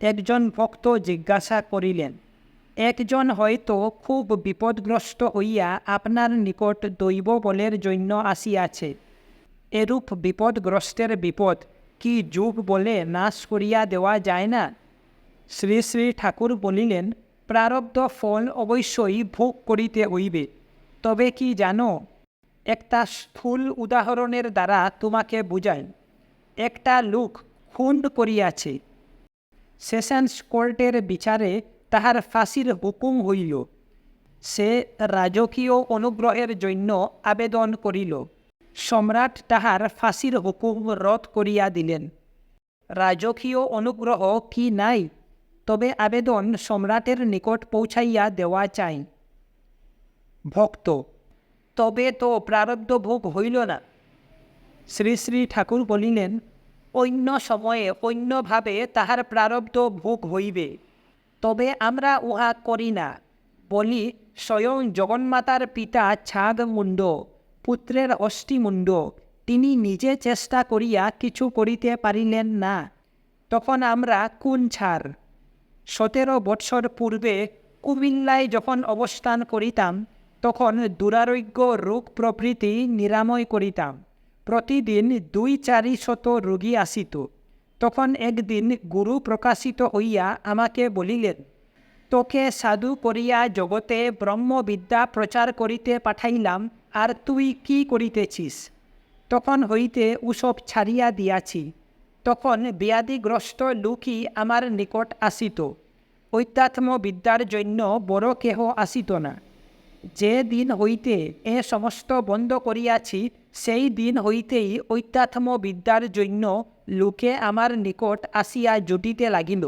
একজন ভক্ত জিজ্ঞাসা করিলেন, একজন হয়তো খুব বিপদগ্রস্ত হইয়া আপনার নিকট দৈব বলের জন্য আসিয়াছে। এরূপ বিপদগ্রস্তের বিপদ কি যুগ বলে নাশ করিয়া দেওয়া যায় না? শ্রী শ্রী ঠাকুর বলিলেন, প্রারব্ধ ফল অবশ্যই ভোগ করিতে হইবে। তবে কি জানো, একটা স্থূল উদাহরণের দ্বারা তোমাকে বুঝাই, একটা লোক খুন করিয়াছে। সেশনস কোর্টের বিচারে তাহার ফাঁসির হুকুম হইল। সে রাজকীয় অনুগ্রহের জন্য আবেদন করিল। সম্রাট তাহার ফাঁসির হুকুম রদ করিয়া দিলেন। রাজকীয় অনুগ্রহ কি নাই? তবে আবেদন সম্রাটের নিকট পৌঁছাইয়া দেওয়া চাই। ভক্ত, তবে তো প্রারব্ধ ভোগ হইল না। শ্রী শ্রী ঠাকুর বলিলেন অন্য সময়ে, অন্যভাবে তাহার প্রারব্ধ ভোগ হইবে। তবে আমরা উহা করি না। বলি, স্বয়ং জগন্মাতার পিতা ছাদ মুন্ড পুত্রের অষ্টিমুণ্ড, তিনি নিজে চেষ্টা করিয়া কিছু করিতে পারিলেন না। তখন আমরা কোন ছাড়? সতেরো বৎসর পূর্বে কুমিল্লায় যখন অবস্থান করিতাম, তখন দুরারোগ্য রোগ প্রভৃতি নিরাময় করিতাম। প্রতিদিন দুই চারি শত রোগী আসিত। তখন একদিন গুরু প্রকাশিত হইয়া আমাকে বলিলেন, তোকে সাধু করিয়া জগতে ব্রহ্মবিদ্যা প্রচার করিতে পাঠাইলাম, আর তুই কি করিতেছিস? তখন হইতে উসব ছাড়িয়া দিয়াছি। তখন ব্যাধিগ্রস্ত লোকই আমার নিকট আসিত। বিদ্যার জন্য বড় কেহ আসিত না। যে দিন হইতে এ সমস্ত বন্ধ করিয়াছি সেই দিন হইতেই ঐত্যাত্ম বিদ্যার জন্য লোকে আমার নিকট আসিয়া জুটিতে লাগিল।